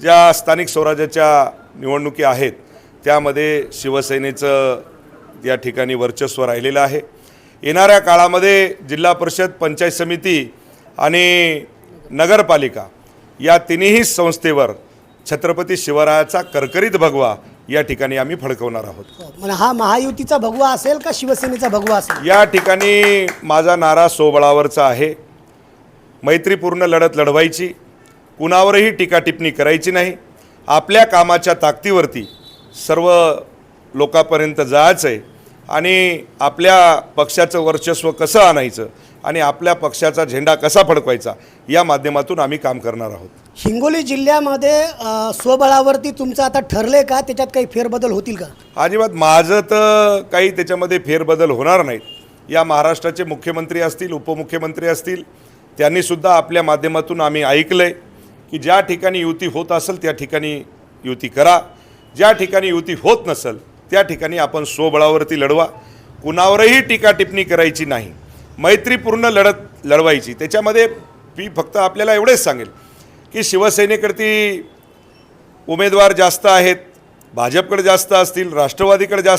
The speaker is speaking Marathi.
ज्या स्थानिक स्वराज्याच्या निवडणुकी आहेत त्यामध्ये शिवसेनेचं या ठिकाणी वर्चस्व राहिलेलं आहे. येणाऱ्या काळामध्ये जिल्हा परिषद पंचायत समिती आणि नगरपालिका या तिन्ही संस्थेवर छत्रपती शिवरायाचा करकरीत भगवा या ठिकाणी आम्ही फडकवणार आहोत. हा महायुतीचा भगवा असेल का शिवसेनेचा भगवा असेल? या ठिकाणी माझा नारा सोबळावरचा आहे. मैत्रीपूर्ण लढत लढवायची कुणावरही टीका टिप्पणी करायची नाही. आपल्या कामाच्या ताकदीवरती सर्व लोकांपर्यंत जायचं आहे आणि आपल्या पक्षाचं वर्चस्व कसं आणायचं आणि आपल्या पक्षाचा झेंडा कसा फडकवायचा या माध्यमातून आम्ही काम करणार आहोत. हिंगोली जिल्ह्यामध्ये स्वबळावरती तुमचं आता ठरले का? त्याच्यात काही फेरबदल होतील का? अजिबात माझं तर काही त्याच्यामध्ये फेरबदल होणार नाहीत. या महाराष्ट्राचे मुख्यमंत्री असतील उपमुख्यमंत्री असतील त्यांनीसुद्धा आपल्या माध्यमातून आम्ही ऐकलं आहे की ज्या ठिकाणी युती होत असेल त्या ठिकाणी युती करा. ज्या ठिकाणी युती होत नसेल त्या ठिकाणी आपण स्वबळावरती लढवा. कुणावरही टीका टिप्पणी करायची नाही. मैत्रीपूर्ण लढत लढवायची. त्याच्यामध्ये मी फक्त आपल्याला एवढेच सांगेल की शिवसेनेकडती उमेदवार जास्त आहेत भाजपकडे जास्त असतील राष्ट्रवादीकडे जास्त